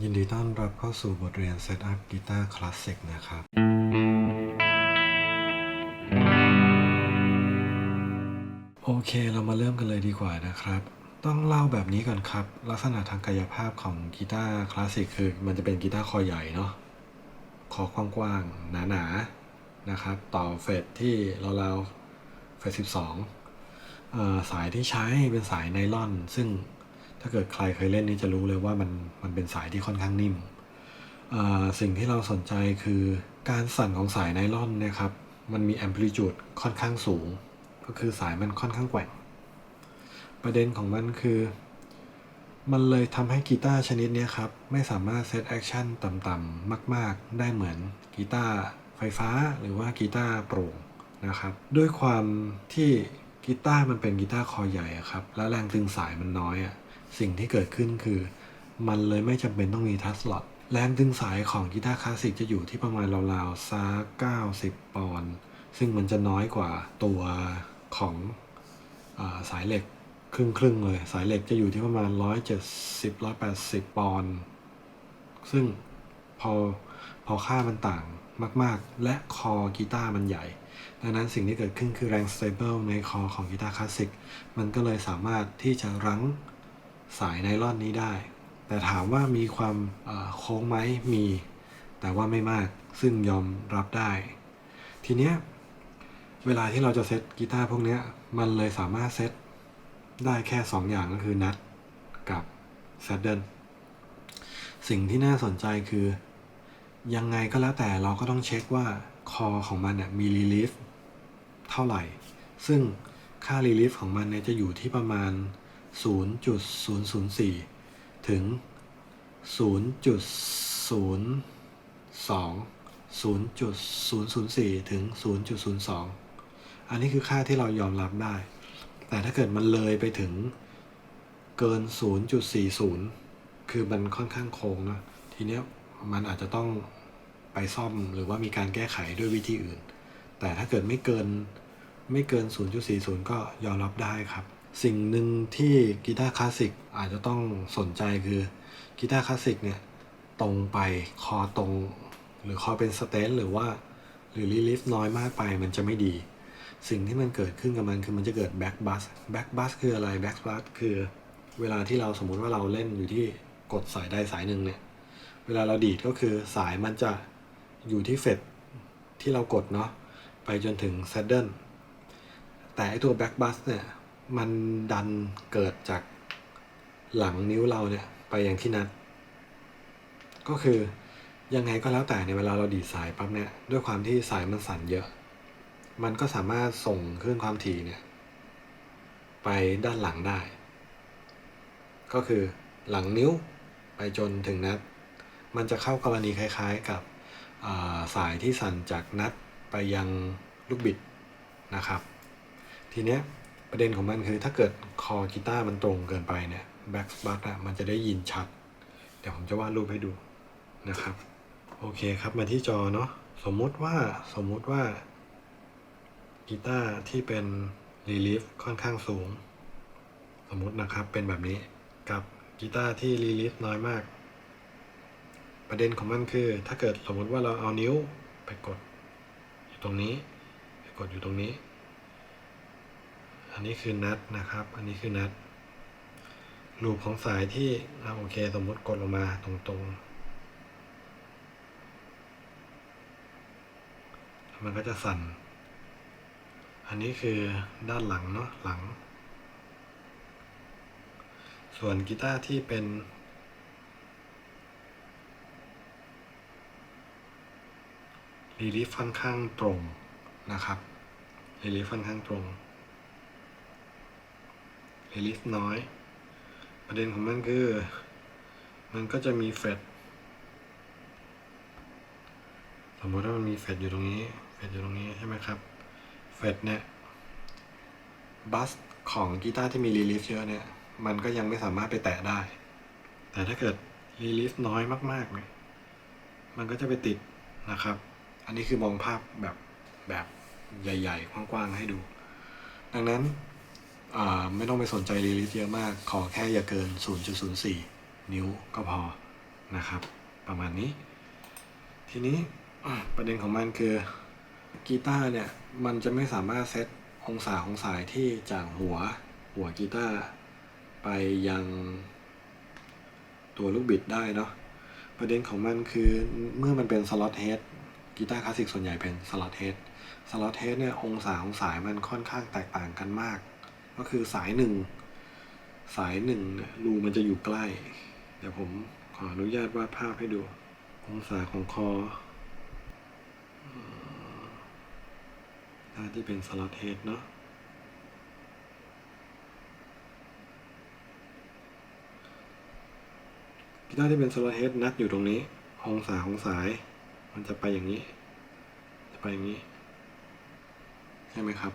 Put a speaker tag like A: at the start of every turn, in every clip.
A: ยินดีต้อนรับเข้าสู่บทเรียนเซตอัพกีตาร์คลาสสิกนะครับ โอเคเรามาเริ่มกันเลยดีกว่านะครับ ต้องเล่าแบบนี้ก่อนครับ ลักษณะทางกายภาพของกีตาร์คลาสสิกคือ มันจะเป็นกีตาร์คอใหญ่เนาะคอกว้างๆ หนาๆนะครับ ต่อเฟดที่เราๆเฟด12เอ่อสายที่ใช้เป็นสายไนลอน ซึ่ง ถ้าเกิดใครเคยเล่นนี่จะรู้เลยว่ามันมันเป็นสายที่ค่อนข้างนิ่ม สิ่งที่เราสนใจคือการสั่นของสายไนล่อนเนี่ยครับ มันมีแอมพลิจูดค่อนข้างสูง ก็คือสายมันค่อนข้างแกว่ง ประเด็นของมันคือ มันเลยทำให้กีตาร์ชนิดนี้ครับ ไม่สามารถเซตแอคชั่นต่ำๆมาก ๆ ได้เหมือนกีตาร์ไฟฟ้าหรือว่ากีตาร์โปร่งนะครับด้วยความที่กีตาร์มันเป็นกีตาร์คอใหญ่ครับ และแรงตึงสายมันน้อยอะ สิ่งที่เกิดขึ้นคือ มันเลยไม่จำเป็นต้องมีทัชล็อตแรงตึงสายของกีตาร์คลาสสิกจะอยู่ที่ประมาณราวๆซัก90 ปอนด์ซึ่งมันจะน้อยกว่าตัวของอาสายเหล็กครึ่งครึ่งๆเลย สายเหล็กจะอยู่ที่ประมาณ 170 180 ปอนด์ซึ่งพอพอค่ามันต่างมาก ๆ และคอกีตาร์มันใหญ่ ดังนั้นสิ่งที่เกิดขึ้นคือแรงสเตเบิลในคอของกีตาร์คลาสสิกมันก็เลยสามารถที่จะรั้ง สายไนลอนนี้ได้ แต่ถามว่ามีความโค้งไหมมี แต่ว่าไม่มากซึ่งยอมรับได้ ทีเนี้ยเวลาที่เราจะเซตกีตาร์พวกเนี้ยมันเลยสามารถเซตได้แค่ 2 อย่างก็คือนัดกับแซดเดิลสิ่งที่น่าสนใจคือ ยังไงก็แล้วแต่เราก็ต้องเช็คว่าคอของมันเนี่ยมีรีลีฟเท่าไหร่ ซึ่งค่ารีลีฟของมันเนี่ยจะอยู่ที่ประมาณ 0.004 ถึง 0.02 0.004 ถึง 0.02 อันนี้คือค่าที่เรายอมรับได้ แต่ถ้าเกิดมันเลยไปถึงเกิน 0.40 คือมันค่อนข้างโค้งนะ ทีเนี้ยมันอาจจะต้องไปซ่อมหรือว่ามีการแก้ไขด้วยวิธีอื่น แต่ถ้าเกิดไม่เกินไม่เกิน 0.40 ก็ยอมรับได้ครับ สิ่งหนึ่งที่กีตาร์คลาสสิกอาจจะต้องสนใจคือกีตาร์คลาสสิกเนี่ยตรงไปคอตรง หรือคอเป็นสเตนหรือว่าหรือรีลิฟน้อยมากไปมันจะไม่ดี สิ่งที่มันเกิดขึ้นกับมันคือมันจะเกิดแบ็กบัสแบ็กบัสคืออะไรแบ็กบัสคือเวลาที่เราสมมุติว่าเราเล่นอยู่ที่กดสายใดสายหนึ่งเนี่ยเวลาเราดีดก็คือสายมันจะอยู่ที่เฟดที่เรากดเนาะไปจนถึงแซดเดิลแต่ไอตัวแบ็กบัสเนี่ย มันดันเกิดจากหลังนิ้วเราเนี่ยไปอย่างที่นัด ก็คือยังไงก็แล้วแต่ในยเวลาเราดีดสายปั๊บเนี่ยด้วยความที่สายมันสั่นเยอะ มันก็สามารถส่งคลื่นความถี่เนี่ยไปด้านหลังได้ ก็คือหลังนิ้วไปจนถึงนัด มันจะเข้ากรณีคล้ายๆกับาสายที่สั่นจากนัดไปยังลูกบิดนะครับ ทีเนี้ย ประเด็นของมันคือถ้าเกิดคอกีตาร์มันตรงเกินไปเนี่ยแบ็กบัสอะมันจะได้ยินชัด เดี๋ยวผมจะวาดรูปให้ดูนะครับ โอเคครับมาที่จอเนาะสมมุติว่าสมมุติว่ากีตาร์ที่เป็นรีลีฟค่อนข้างสูง สมมุตินะครับเป็นแบบนี้กับกีตาร์ที่รีลีฟน้อยมาก ประเด็นของมันคือ ถ้าเกิดสมมติว่าเราเอานิ้วไปกดอยู่ตรงนี้ไปกดอยู่ตรงนี้ อันนี้คือนัดนะครับ อันนี้คือนัดลูปของสายที่อ่าโอเค สมมติกดลงมาตรงๆ มันก็จะสั่น อันนี้คือด้านหลังเนาะหลัง ส่วนกีตาร์ที่เป็นรีลีฟค่อนข้างตรงนะครับรีลีฟค่อนข้างตรง รีลีฟน้อย ประเด็นของมันคือ มันก็จะมีเฟดสมมติว่ามันมีเฟดอยู่ตรงนี้เฟดอยู่ตรงนี้ใช่ไหมครับเฟดเนี่ยบัสของกีตาร์ที่มีรีลีฟเยอะเนี่ย มันก็ยังไม่สามารถไปแตะได้ แต่ถ้าเกิดรีลีฟน้อยมากๆเนี่ยมันก็จะไปติดนะครับ อันนี้คือมองภาพแบบแบบใหญ่ ๆ กว้างๆให้ดู ดังนั้น ไม่ต้องไปสนใจรีลิสเยอะมาก ขอแค่อย่าเกิน 0.04 นิ้วก็พอนะครับ ประมาณนี้ ทีนี้ประเด็นของมันคือกีตาร์เนี่ย มันจะไม่สามารถเซตองศาของสายที่จากหัวหัวกีตาร์ไปยังตัวลูกบิดได้เนาะประเด็นของมันคือเมื่อมันเป็นสล็อตเฮดกีตาร์คลาสสิกส่วนใหญ่เป็นสล็อตเฮดสล็อตเฮดเนี่ยองศาของสายมันค่อนข้างแตกต่างกันมาก ก็คือสายหนึ่งสายหนึ่งรูมันจะอยู่ใกล้ เดี๋ยวผมขออนุญาตวาดภาพให้ดู องศาของคอหน้าที่เป็นสล็อตเฮดเนาะกีตาร์ที่เป็นโซลาร์เฮดนัดอยู่ตรงนี้ องศาของสาย มันจะไปอย่างนี้ จะไปอย่างนี้ ใช่ไหมครับ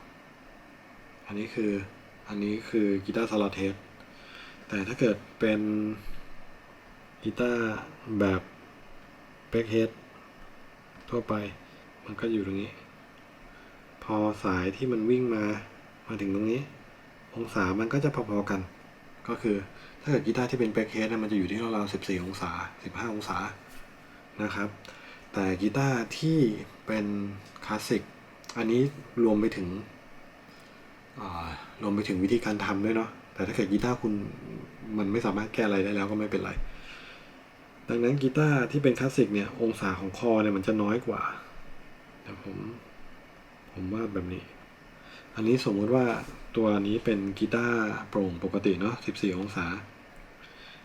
A: อันนี้คือ อันนี้คือกีตาร์โซลาร์เฮดแต่ถ้าเกิดเป็นกีตาร์แบบแบ็กเฮดทั่วไป มันก็อยู่ตรงนี้ พอสายที่มันวิ่งมามาถึงตรงนี้ องศามันก็จะพอๆกัน ก็คือถ้าเกิดกีตาร์ที่เป็นแบ็คเฮดมันจะอยู่ที่ราวๆ14 องศา 15 องศานะครับ แต่กีตาร์ที่เป็นคลาสสิกอันนี้รวมไปถึง รวมไปถึงวิธีการทำด้วยเนาะแต่ถ้าเกิดกีตาร์คุณมันไม่สามารถแก้อะไรได้แล้วก็ไม่เป็นไร ดังนั้นกีตาร์ที่เป็นคลาสสิกเนี่ยองศาของคอเนี่ยมันจะน้อยกว่าเดี๋ยวผมผมว่าแบบนี้ อันนี้สมมติว่าตัวนี้เป็นกีตาร์โปร่งปกติเนาะ14 องศา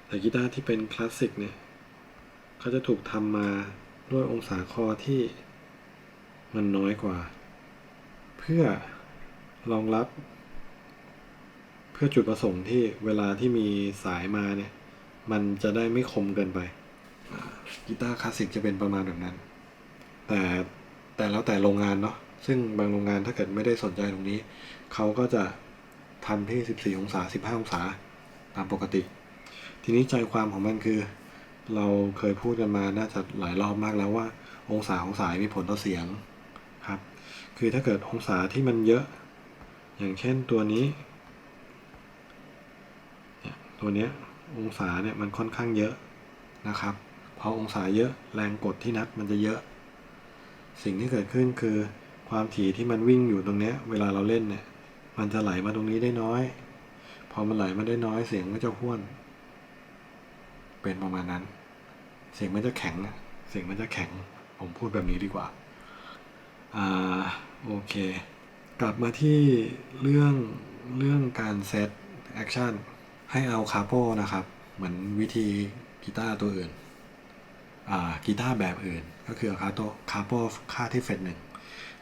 A: แต่กีตาร์ที่เป็นคลาสสิกเนี่ยเขาจะถูกทำมาด้วยองศาคอที่มันน้อยกว่า เพื่อ รองรับ เพื่อจุดประสงค์ที่เวลาที่มีสายมาเนี่ย มันจะได้ไม่คมเกินไปกีตาร์คลาสสิกจะเป็นประมาณแบบนั้น แต่แต่แล้วแต่โรงงานเนาะซึ่งบางโรงงานถ้าเกิดไม่ได้สนใจตรงนี้ เขาก็จะทำที่ 14 องศา 15 องศา ตามปกติ ทีนี้ใจความของมันคือ เราเคยพูดกันมาน่าจะหลายรอบมากแล้วว่า องศาของสายมีผลต่อเสียงครับ คือถ้าเกิดองศาที่มันเยอะ อย่างเช่นตัวนี้เนี่ยตัวเนี้ยองศาเนี่ยมันค่อนข้างเยอะนะครับพอองศาเยอะแรงกดที่นัดมันจะเยอะ สิ่งที่เกิดขึ้นคือความถี่ที่มันวิ่งอยู่ตรงเนี้ยเวลาเราเล่นเนี่ยมันจะไหลมาตรงนี้ได้น้อย พอมันไหลมาได้น้อยเสียงก็จะห้วน เป็นประมาณนั้น เสียงมันจะแข็งเสียงมันจะแข็งผมพูดแบบนี้ดีกว่าอ่าโอเค กลับมาที่เรื่องเรื่องการเซตแอคชั่นให้เอาคาโปนะครับ เหมือนวิธีกีตาร์ตัวอื่นอ่ากีตาร์แบบอื่น ก็คือเอาคาโตคาโปค่าที่เฟดหนึ่ง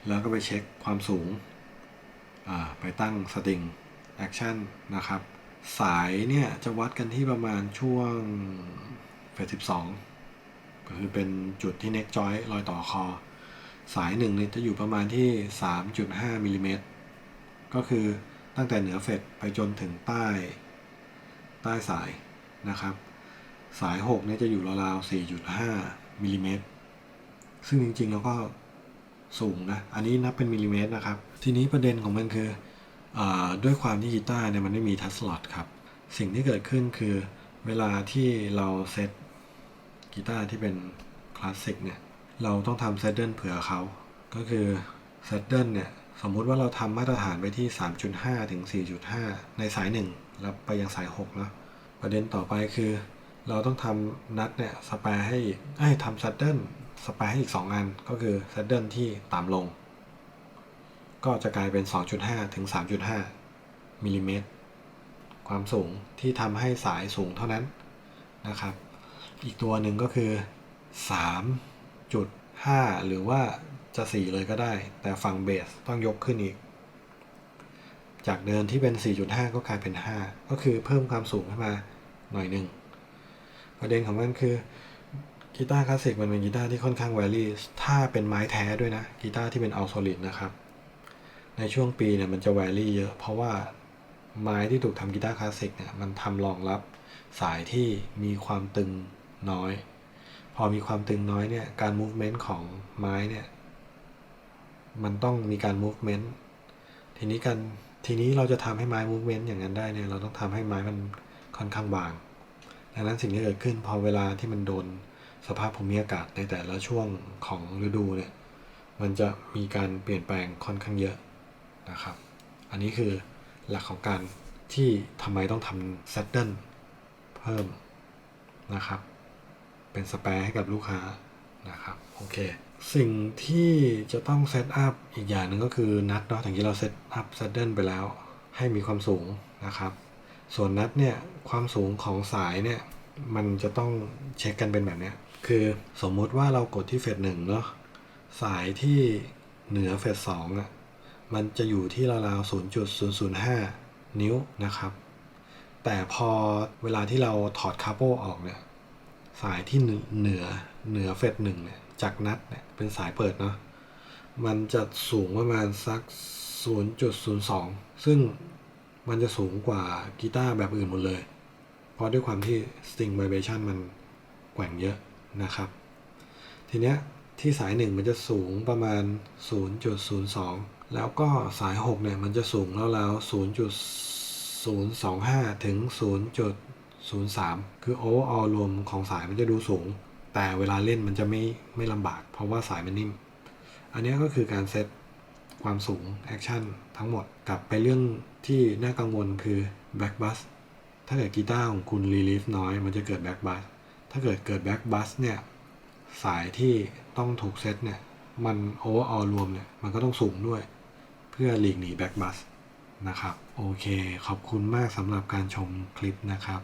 A: แล้วก็ไปเช็คความสูงอ่าไปตั้งสตริงแอคชั่นนะครับ สายเนี่ยจะวัดกันที่ประมาณช่วงเฟสสิบสองก็คือเป็นจุดที่เน็กจอยรอยต่อคอ สายหนึ่งเนี่ยจะอยู่ประมาณที่ 3.5มิลลิเมตรก็คือตั้งแต่เหนือเฟดไปจนถึงใต้ ใต้สายนะครับ สาย 6 เนี่ยจะอยู่ราวๆ4.5มิลลิเมตรซึ่งจริงๆแล้วก็สูงนะ อันนี้นับเป็นมิลลิเมตรนะครับ ทีนี้ประเด็นของมันคืออด้วยความที่กีตาร์เนี่ยมันไม่มีทัชสล็อตครับ สิ่งที่เกิดขึ้นคือเวลาที่เราเซตกีตาร์ที่เป็นคลาสสิกเนี่ย เราต้องทำเซตเดิลเผื่อเขา ก็คือเซตเดิลเนี่ยสมมุติว่าเราทำมาตรฐานไปที่ 3.5 ถึง 4.5 ในสาย 1 แล้วไปยังสาย6แล้วประเด็นต่อไปคือ เราต้องทำนัดเนี่ยสแปรให้อีกไอ้ทำเซตเดิลสแปรให้อีก 2 อัน ก็คือเซตเดิลที่ต่ำลง ก็จะกลายเป็น 2.5 ถึง 3.5 มิลลิเมตร ความสูงที่ทำให้สายสูงเท่านั้นนะครับ อีกตัวหนึ่งก็คือ 3.5หรือว่าจะ4เลยก็ได้ แต่ฝั่งเบสต้องยกขึ้นอีก จากเดิมที่เป็น 4.5 ก็กลายเป็น 5 ก็คือเพิ่มความสูงขึ้นมาหน่อยหนึ่งประเด็นของมันคือกีตาร์คลาสสิกมันเป็นกีตาร์ที่ค่อนข้างแวรี่ถ้าเป็นไม้แท้ด้วยนะกีตาร์ที่เป็นอัลโซลิดนะครับ ในช่วงปีเนี่ยมันจะแวรี่เยอะ เพราะว่าไม้ที่ถูกทำกีตาร์คลาสสิกเนี่ยมันทำรองรับสายที่มีความตึงน้อย พอมีความตึงน้อยเนี่ยการ movement ของไม้เนี่ยมันต้องมีการ movement ทีนี้การทีนี้เราจะทำให้ไม้ movement อย่างนั้นได้เนี่ยเราต้องทำให้ไม้มันค่อนข้างบาง ดังนั้นสิ่งที่เกิดขึ้นพอเวลาที่มันโดนสภาพภูมิอากาศในแต่ละช่วงของฤดูเนี่ยมันจะมีการเปลี่ยนแปลงค่อนข้างเยอะนะครับ อันนี้คือหลักของการที่ทำไมต้องทำ saddle เพิ่มนะครับ เป็นสแปร์ให้กับลูกค้านะครับโอเคสิ่งที่จะต้องเซตอัพอีกอย่างหนึ่งก็คือนัดเนาะอย่างที่เราเซตอัพ saddle ไปแล้ว ให้มีความสูงนะครับ ส่วนนัดเนี่ยความสูงของสายเนี่ยมันจะต้องเช็คกันเป็นแบบเนี้ยคือสมมุติว่าเรากดที่เฟสหนึ่งเนาะสายที่เหนือเฟสสองอะมันจะอยู่ที่ราวๆ0.005 นิ้วนะครับ แต่พอเวลาที่เราถอดคาร์โปออกเนี่ย สายที่เหนือเหนือเฟสหนึ่งเนี่ยจากนัดเนี่ยเป็นสายเปิดเนาะมันจะสูงประมาณสัก 0.02 ซึ่งมันจะสูงกว่ากีตาร์แบบอื่นหมดเลย เพราะด้วยความที่ string vibration มันแกว่งเยอะนะครับ ทีเนี้ยที่สายหนึ่งมันจะสูงประมาณ 0.02 แล้วก็สาย 6 เนี่ย มันจะสูงราวๆ0.025 ถึง 03 คือ overall รวมของสายมันจะดูสูง แต่เวลาเล่นมันจะไม่ไม่ลำบาก เพราะว่าสายมันนิ่ม อันนี้ก็คือการเซตความสูงแอคชั่นทั้งหมดกลับไปเรื่องที่น่ากังวลคือ back bus ถ้าเกิดกีตาร์ของคุณ relief น้อย มันจะเกิด back bus ถ้าเกิดเกิด back bus เนี่ย สายที่ต้องถูกเซตเนี่ย มัน overall รวมเนี่ย มันก็ต้องสูงด้วย เพื่อหลีกหนี back bus นะครับ โอเค ขอบคุณมากสำหรับการชมคลิปนะครับ